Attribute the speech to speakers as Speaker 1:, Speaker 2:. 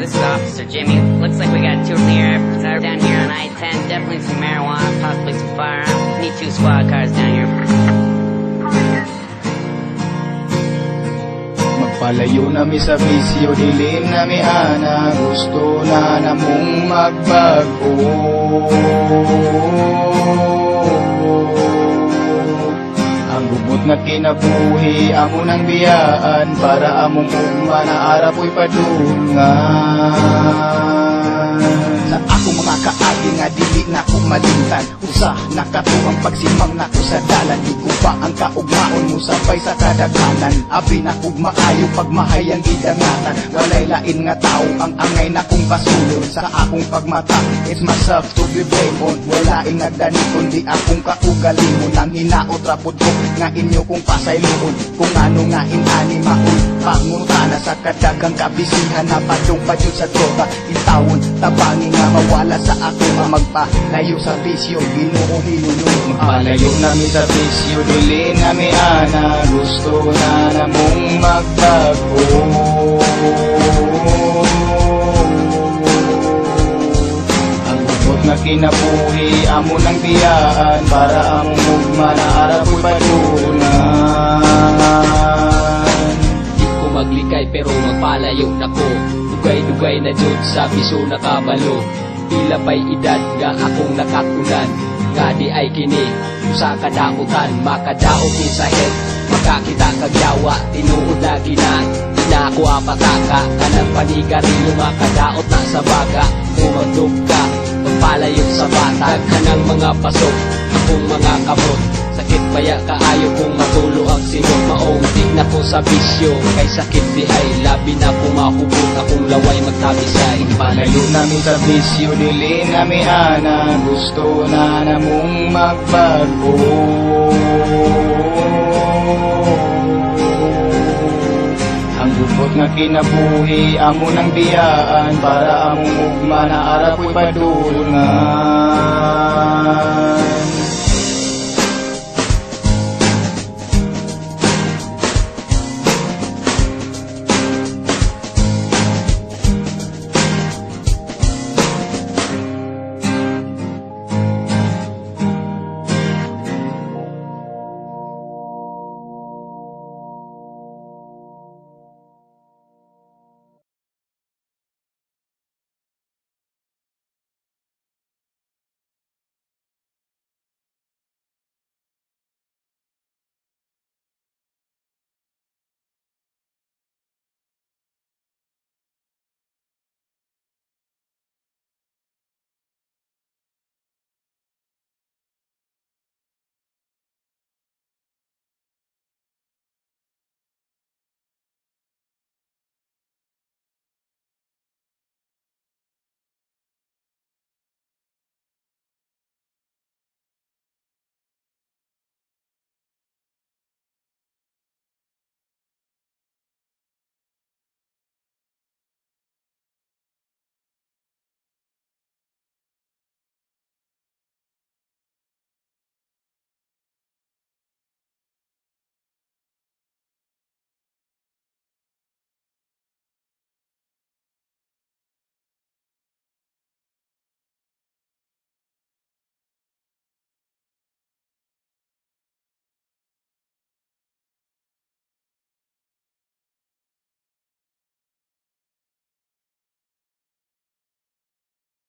Speaker 1: this is Officer Jimmy. Looks like we got two out down here on I-10. Definitely some marijuana, possibly some firearms. Need two squad cars down here.
Speaker 2: Magpalayo na mi sa bisyo, dilin na mi ana, gusto na namong magbago. Gubot nga kinabuhi, amo nang biyaan, para among ugma na arapoy padungan. Sa ako mga kaagi nga dili na ko malimtan Usa nakatuwang pagsimang nako sa dalan. Di ko pa ang kaugmaon mo sabay sa kadaghanan? Abi na kog maayo pagmahayang gidangatan. Walay lain nga tao ang angay na kong pasulod Sa akong pagmata It's myself to be blamed on. Wala ing nagdani kundi akong kaugalingon Nang hinaot rapod ko nga inyo kong pasayloon Kung ano nga inani maon Pangutana sa kadagang kabisihan. Na padong padyod sa droga Itawon, tabangin nga mawala sa ako nga magpalayo sa bisyo. Ginoo hinunod Magpalayo nami sa bisyo, dili nami ana Gusto na namong Ang bukod nga kinabuhi, amo ng biyaan Para among ugma na arapoy padunan
Speaker 3: Di ko maglikay pero magpalayo na ko Dugay-dugay na jud sa piso nakabalo Pila pa'y edad nga akong nakakunan. Nga di ay kini sa kadautan sa head. Makakita kagyawa Tinuod na gina Na ako apataka Kanang panigarilyo makadaot na sa baga. Umandog ka Magpalayo sa bata Kanang mga pasok. Akong mga kabot Sakit baya kaayo kung matulo ang singon Mauntik na ko sa bisyo. Kay sakit di ay labi na kung mahubot Akong laway magtabisay
Speaker 2: Palayo namin sa bisyo, dili nami ana. Gusto na namong magbago. Ang gubot nga kinabuhi, amo ng biyaan. Para among ugma na arapoy padungan